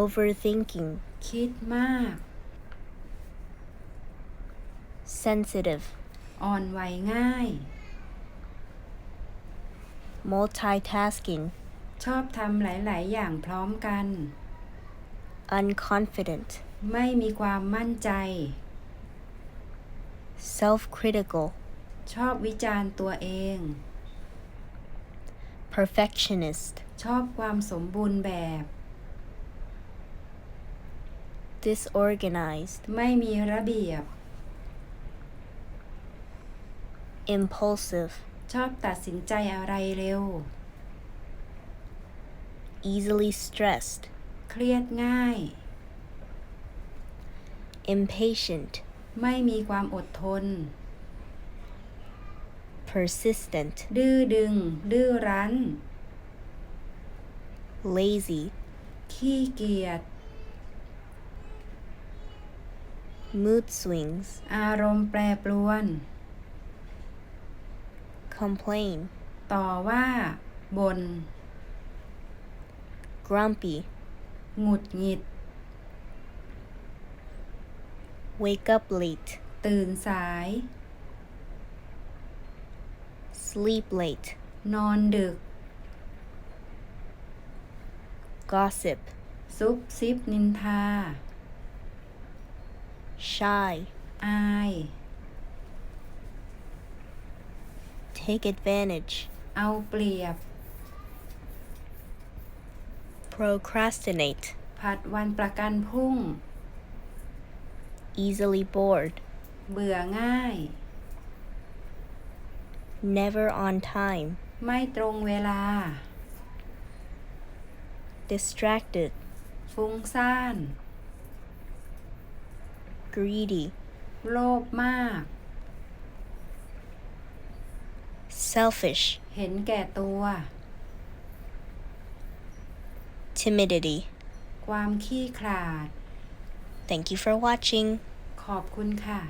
overthinking, คิดมาก sensitive, อ่อนไหวง่าย multitasking, ชอบทำหลาย ๆ อย่างพร้อมกัน unconfident, ไม่มีความมั่นใจ self critical, ชอบวิจารณ์ตัวเอง perfectionist, ชอบความสมบูรณ์แบบ disorganized, ไม่มีระเบียบ impulsive, ชอบตัดสินใจอะไรเร็ว easily stressed, เครียดง่าย impatient, ไม่มีความอดทน persistent, ดื้อดึง ดื้อรั้น lazy, ขี้เกียจ mood swings, อารมณ์แปรปรวน complain, ต่อว่าบน่น grumpy, หงุดหงิด wake up late, ตื่นสาย sleep late, นอนดึก gossip, ซุบซิบนินทา shy, อาย take advantage, เอาเปรียบ procrastinate, ผัดวันประกันพรุ่ง easily bored, เบื่อง่าย never on time, ไม่ตรงเวลา distracted, ฟุ้งซ่าน greedy, โลภมาก selfish, เห็นแก่ตัว timidity. ความขี้ขลาด Thank you for watching. ขอบคุณค่ะ